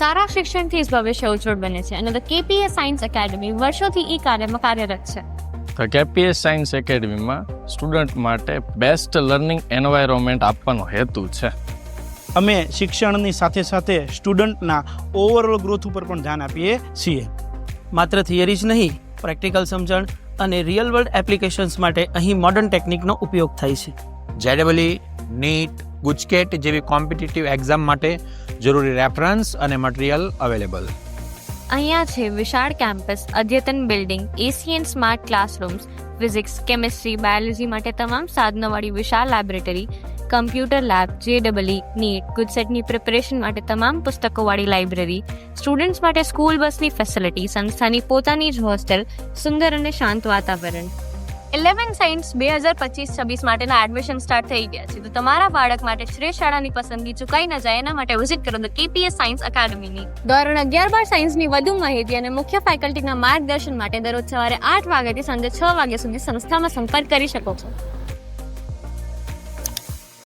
સારા શિક્ષણથી જ ભવિષ્ય ઉજ્જવળ બને છે અને ધ કેપીએસ સાયન્સ એકેડમી વર્ષોથી એ કાર્યમાં કાર્યરત છે. ધ કેપીએસ સાયન્સ એકેડમીમાં સ્ટુડન્ટ માટે બેસ્ટ લર્નિંગ એન્વાયરોમેન્ટ આપવાનો હેતુ છે. અમે શિક્ષણની સાથે સાથે સ્ટુડન્ટના ઓવરઓલ ગ્રોથ ઉપર પણ ધ્યાન આપીએ છીએ. માત્ર થિયરી જ નહીં પ્રેક્ટિકલ સમજણ અને રિયલ વર્લ્ડ એપ્લિકેશન્સ માટે અહીં મોડર્ન ટેકનિકનો ઉપયોગ થાય છે. જેડબલી નીટ ગુજકેટ જેવી કોમ્પિટિટિવ એક્ઝામ માટે જરૂરી રેફરન્સ અને મટીરિયલ અવેલેબલ. અહીંયા છે વિશાળ કેમ્પસ, અદ્યતન building AC and smart classrooms physics chemistry biology માટે તમામ સાધનોવાળી વિશાળ laboratory computer lab J double E NEET, ગુજસેટની preparation માટે તમામ પુસ્તકોવાળી લાઇબ્રેરી સ્ટુડન્ટ્સ માટે સ્કૂલ બસની ફેસિલિટી સંસ્થાની પોતાની જ હોસ્ટેલ સુંદર અને શાંત વાતાવરણ. ઇલેવન સાયન્સ બે હજાર પચીસ છવ્વીસ માટેના એડમિશન સ્ટાર્ટ થઈ ગયા છે. તો તમારા બાળક માટે શ્રેષ્ઠ શાળાની પસંદગી ચૂકાઈ ન જાય, એના માટે વિઝિટ કરો ધ કેપીએસ સાયન્સ એકેડમીની ધોરણ અગિયાર બાર સાયન્સની વધુ માહિતી અને મુખ્ય ફેકલ્ટીના માર્ગદર્શન માટે દરરોજ સવારે આઠ વાગ્યાથી સાંજે છ વાગ્યા સુધી સંસ્થામાં સંપર્ક કરી શકો છો.